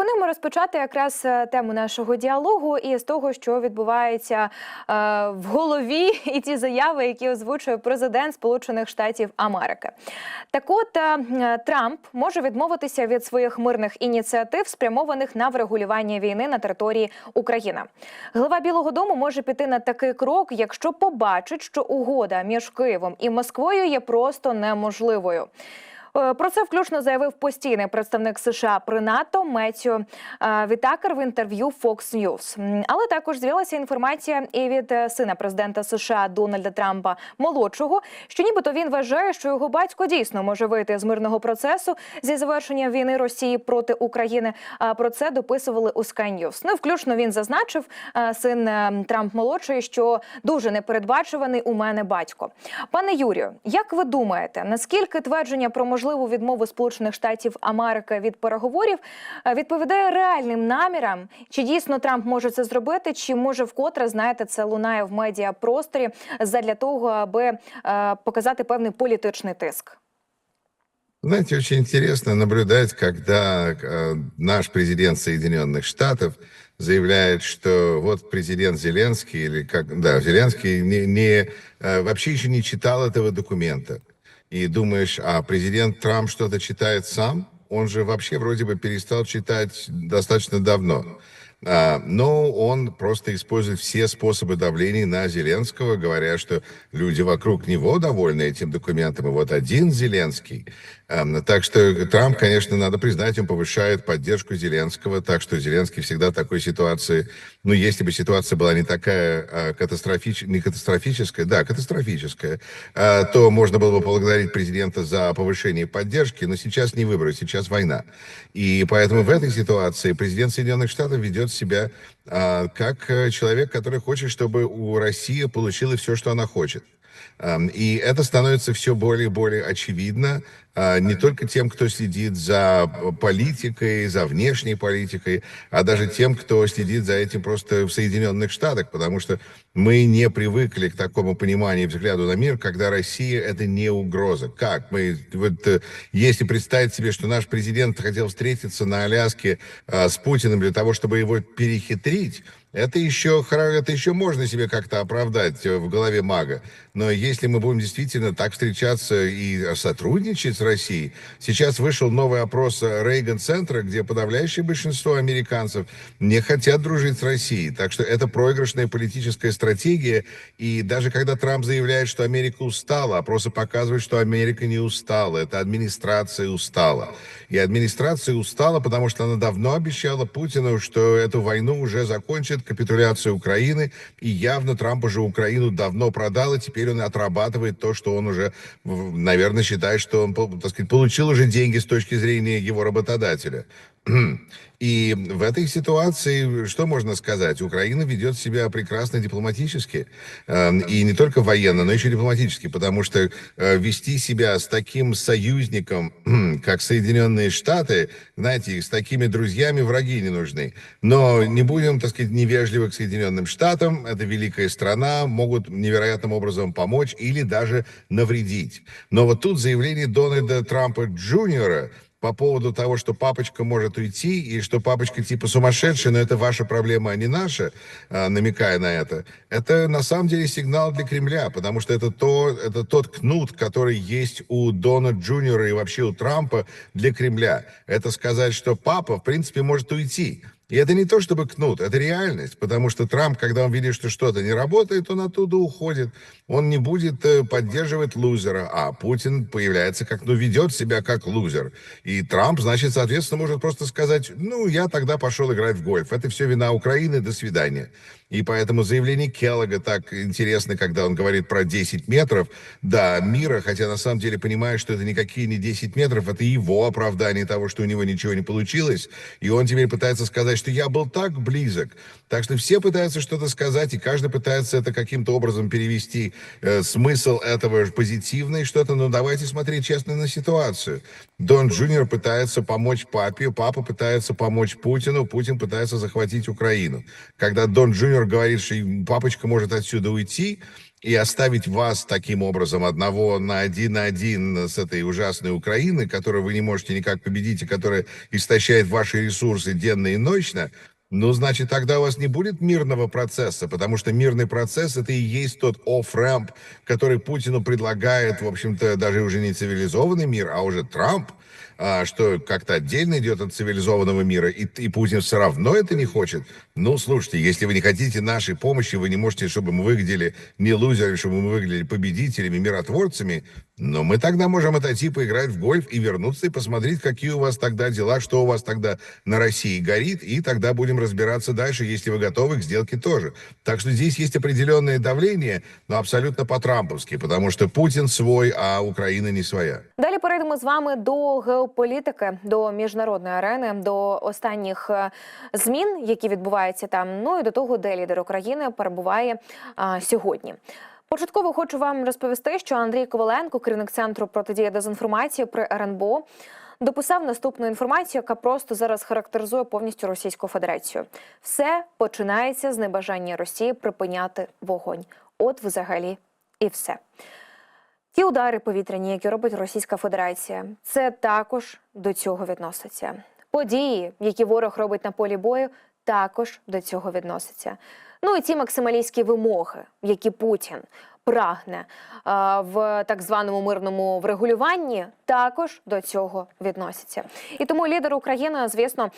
пропонуємо розпочати якраз е, тему нашого діалогу і з того, що відбувається е, в голові, і ті заяви, які озвучує президент Сполучених Штатів Америки. Так, от е, Трамп може відмовитися від своїх мирних ініціатив, спрямованих на врегулювання війни на території України. Глава Білого Дому може піти на такий крок, якщо побачить, що угода між Києвом і Москвою є просто неможливою. Е, Про це включно заявив постійний представник США при НАТО Меттю е, Вітакер в інтерв'ю Fox News. Але також з'явилася інформація і від е, сина президента США Дональда Трампа молодшого, що нібито він вважає, що його батько дійсно може вийти з мирного процесу зі завершення війни Росії проти України. А Про це дописували у Sky News. Ну, включно він зазначив син Трамп молодший, що дуже непередбачуваний у мене батько. Пане Юрію, як ви думаєте, наскільки твердження про можливу відмову Сполучених Штатів Америки від переговорів е, відповідає реальним намірам? Чи дійсно Трамп може це зробити? Чи може вкотре знаєте, це лунає в медіапросторі задля того, аби е, показати певний політичний тиск? Знаете, очень интересно наблюдать, когда э, наш президент Соединенных Штатов заявляет, что вот президент Зеленский или как, да, Зеленский не, не э, вообще еще не читал этого документа. И думаешь, а президент Трамп что-то читает сам? Он же вообще вроде бы перестал читать достаточно давно. А, но он просто использует все способы давления на Зеленского, говоря, что люди вокруг него довольны этим документом, и вот один Зеленский. Эм, Так что Трамп, конечно, надо признать, он повышает поддержку Зеленского, так что Зеленский всегда в такой ситуации, ну, если бы ситуация была не такая а, катастрофич... не катастрофическая, да, катастрофическая, а, то можно было бы поблагодарить президента за повышение поддержки, но сейчас не выборы, сейчас война. И поэтому в этой ситуации президент Соединенных Штатов ведет себя а, как э, человек, который хочет, чтобы у России получила все, что она хочет. Ам, И это становится все более и более очевидно а, не только тем, кто следит за политикой, за внешней политикой, а даже тем, кто следит за этим просто в Соединенных Штатах, потому что мы не привыкли к такому пониманию и взгляду на мир, когда Россия это не угроза. Как? Мы, вот, э, если представить себе, что наш президент хотел встретиться на Аляске а, с Путиным для того, чтобы его перехитрить, это еще, это еще можно себе как-то оправдать э, в голове мага. Но если мы будем действительно так встречаться и сотрудничать с Россией, сейчас вышел новый опрос Рейган-центра, где подавляющее большинство американцев не хотят дружить с Россией. Так что это проигрышная политическая стратегия. И даже когда Трамп заявляет, что Америка устала, опросы показывают, что Америка не устала. Это администрация устала. И администрация устала, потому что она давно обещала Путину, что эту войну уже закончит, капитуляцию Украины. И явно Трамп уже Украину давно продал, и теперь он отрабатывает то, что он уже, наверное, считает, что он, так сказать, получил уже деньги с точки зрения его работодателя. И в этой ситуации, что можно сказать? Украина ведет себя прекрасно дипломатически. Э, И не только военно, но еще дипломатически. Потому что э, вести себя с таким союзником, как Соединенные Штаты, знаете, с такими друзьями враги не нужны. Но не будем, так сказать, невежливы к Соединенным Штатам. Это великая страна, могут невероятным образом помочь или даже навредить. Но вот тут заявление Дональда Трампа Джуниора по поводу того, что папочка может уйти, и что папочка типа сумасшедший, но это ваша проблема, а не наша, а, намекая на это, это на самом деле сигнал для Кремля, потому что это, то, это тот кнут, который есть у Дона Джуниора и вообще у Трампа для Кремля. Это сказать, что папа, в принципе, может уйти. И это не то чтобы кнут, это реальность, потому что Трамп, когда он видит, что что-то не работает, он оттуда уходит. Он не будет э, поддерживать лузера, а Путин появляется как, ну, ведет себя как лузер. И Трамп, значит, соответственно, может просто сказать, ну, я тогда пошел играть в гольф. Это все вина Украины, до свидания. И поэтому заявление Келлога так интересно, когда он говорит про 10 метров, да, мира, хотя на самом деле понимает, что это никакие не 10 метров, это его оправдание того, что у него ничего не получилось. И он теперь пытается сказать, что я был так близок. Так что все пытаются что-то сказать, и каждый пытается это каким-то образом перевести, э, смысл этого позитивный что-то, но давайте смотреть честно на ситуацию. Дон Джуниор пытается помочь папе, папа пытается помочь Путину, Путин пытается захватить Украину. Когда Дон Джуниор говорит, что папочка может отсюда уйти, и оставить вас таким образом одного на один на один с этой ужасной Украиной, которую вы не можете никак победить и которая истощает ваши ресурсы денно и ночно, ну, значит, тогда у вас не будет мирного процесса, потому что мирный процесс это и есть тот офф-рэмп, который Путину предлагает, в общем-то, даже уже не цивилизованный мир, а уже Трамп, что как-то отдельно идет от цивилизованного мира, и, и Путин все равно это не хочет. Ну, слушайте, если вы не хотите нашей помощи, вы не можете, чтобы мы выглядели не лузерами, чтобы мы выглядели победителями, миротворцами, но мы тогда можем отойти, поиграть в гольф и вернуться и посмотреть, какие у вас тогда дела, что у вас тогда на России горит, и тогда будем разбираться дальше, если вы готовы к сделке тоже. Так что здесь есть определенное давление, но абсолютно по-трамповски, потому что Путин свой, а Украина не своя. Далі перейдемо з вами до геополітики, до міжнародної арени, до останніх е, змін, які відбуваються там. Ну і до того, де лідер України перебуває а, сьогодні. Початково хочу вам розповісти, що Андрій Коваленко, керівник центру протидії дезінформації при РНБО, дописав наступну інформацію, яка просто зараз характеризує повністю Російську Федерацію. Все починається з небажання Росії припиняти вогонь. От взагалі і все. Ті удари повітряні, які робить Російська Федерація, це також до цього відноситься. Події, які ворог робить на полі бою, також до цього відносяться. Ну і ці максималістські вимоги, які Путін прагне а, в так званому мирному врегулюванні, також до цього відносяться. І тому лідер України, звісно,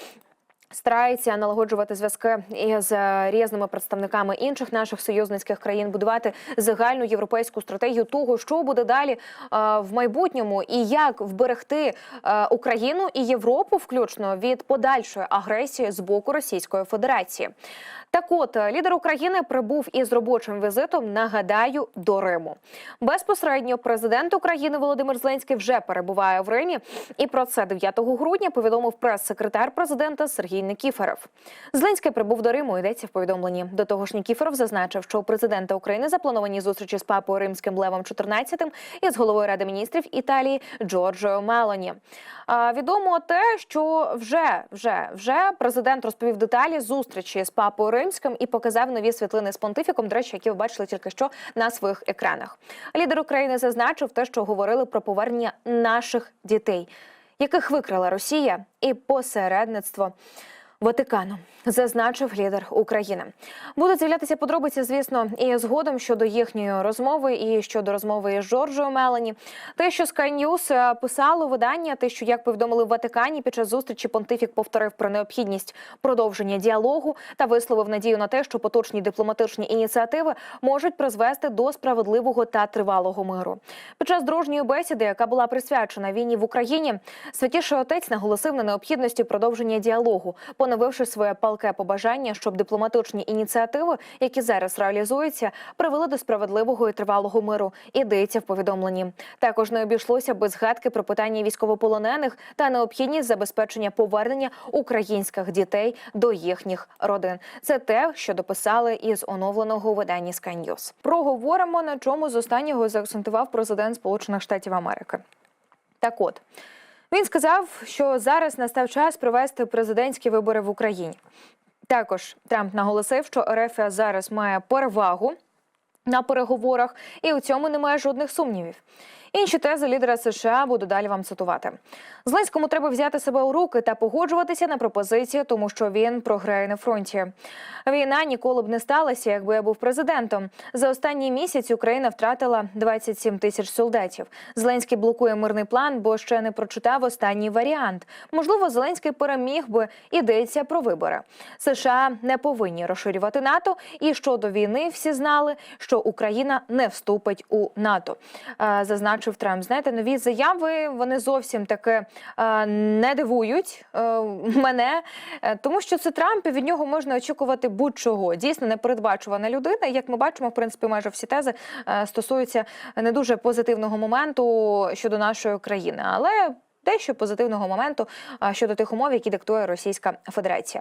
старається налагоджувати зв'язки із е, різними представниками інших наших союзницьких країн, будувати загальну європейську стратегію того, що буде далі е, в майбутньому, і як вберегти е, Україну і Європу, включно від подальшої агресії з боку Російської Федерації. Так от е, лідер України прибув із робочим візитом. Нагадаю, до Риму. Безпосередньо президент України Володимир Зеленський вже перебуває в Римі, і про це 9 грудня повідомив прес-секретар президента Сергій Никіфоров. Зеленський прибув до Риму. Йдеться в повідомленні. До того ж, Нікіфоров зазначив, що у президента України заплановані зустрічі з папою римським Левом XIV і з головою ради міністрів Італії Джорджою Мелоні. А, відомо те, що вже вже вже президент розповів деталі зустрічі з папою римським і показав нові світлини з понтифіком. До речі, які ви бачили тільки що на своїх екранах. Лідер України зазначив те, що говорили про повернення наших дітей, яких викрала Росія, і посередництво. Ватикану зазначив лідер України. Будуть з'являтися подробиці, звісно, і згодом щодо їхньої розмови, і щодо розмови із Жоржою Мелані. Те, що Sky News е, писало видання, те, що як повідомили в Ватикані, під час зустрічі Понтифік повторив про необхідність продовження діалогу та висловив надію на те, що поточні дипломатичні ініціативи можуть призвести до справедливого та тривалого миру. Під час дружньої бесіди, яка була присвячена війні в Україні, святіший отець наголосив на необхідності продовження діалогу, поновивши своє палке побажання, щоб дипломатичні ініціативи, які зараз реалізуються, привели до справедливого і тривалого миру. Ідеться в повідомленні. Також не обійшлося без згадки про питання військовополонених та необхідність забезпечення повернення українських дітей до їхніх родин. Це те, що дописали із оновленого видання News. Проговоримо на чому з останнього заакцентував президент Сполучених Штатів Америки. Так от. Він сказав, що зараз настав час провести президентські вибори в Україні. Також Трамп наголосив, що РФ зараз має перевагу на переговорах, і у цьому немає жодних сумнівів. Інші тези лідера США буду далі вам цитувати. Зеленському треба взяти себе у руки та погоджуватися на пропозиції, тому що він програє на фронті. Війна ніколи б не сталася, якби я був президентом. За останній місяць Україна втратила 27 тисяч солдатів. Зеленський блокує мирний план, бо ще не прочитав останній варіант. Можливо, Зеленський переміг би йдеться про вибори. США не повинні розширювати НАТО. І щодо війни всі знали, що Україна не вступить у НАТО. Е, Зазначив Трамп. Знаєте, нові заяви вони зовсім таки е, не дивують е, мене, тому що це Трамп і від нього можна очікувати будь-чого. Дійсно непередбачувана людина. Як ми бачимо, в принципі, майже всі тези стосуються не дуже позитивного моменту щодо нашої країни, але дещо позитивного моменту щодо тих умов, які диктує Російська Федерація.